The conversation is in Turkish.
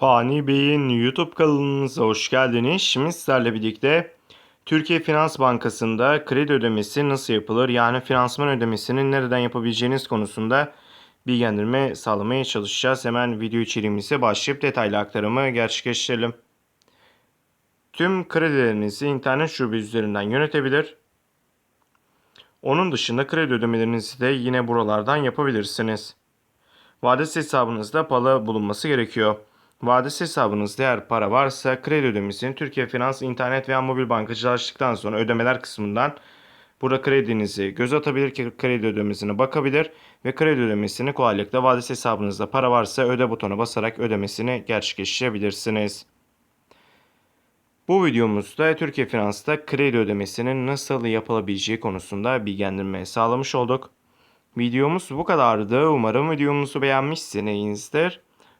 Fani Bey'in YouTube kanalınıza hoş geldiniz. Şimdi sizlerle birlikte Türkiye Finans Bankası'nda kredi ödemesi nasıl yapılır? Yani finansman ödemesini nereden yapabileceğiniz konusunda bilgilendirme sağlamaya çalışacağız. Hemen video içeriğimize başlayıp detaylı aktarımı gerçekleştirelim. Tüm kredilerinizi internet şube üzerinden yönetebilir. Onun dışında kredi ödemelerinizi de yine buralardan yapabilirsiniz. Vadesi hesabınızda para bulunması gerekiyor. Vadesi hesabınızda eğer para varsa kredi ödemesini Türkiye Finans internet veya mobil bankacılığı açtıktan sonra ödemeler kısmından burada kredinizi göz atabilir ki kredi ödemesine bakabilir ve kredi ödemesini kolaylıkla vadesi hesabınızda para varsa öde butona basarak ödemesini gerçekleştirebilirsiniz. Bu videomuzda Türkiye Finans'ta kredi ödemesinin nasıl yapılabileceği konusunda bilgilendirme sağlamış olduk. Videomuz bu kadardı. Umarım videomuzu beğenmişsinizdir.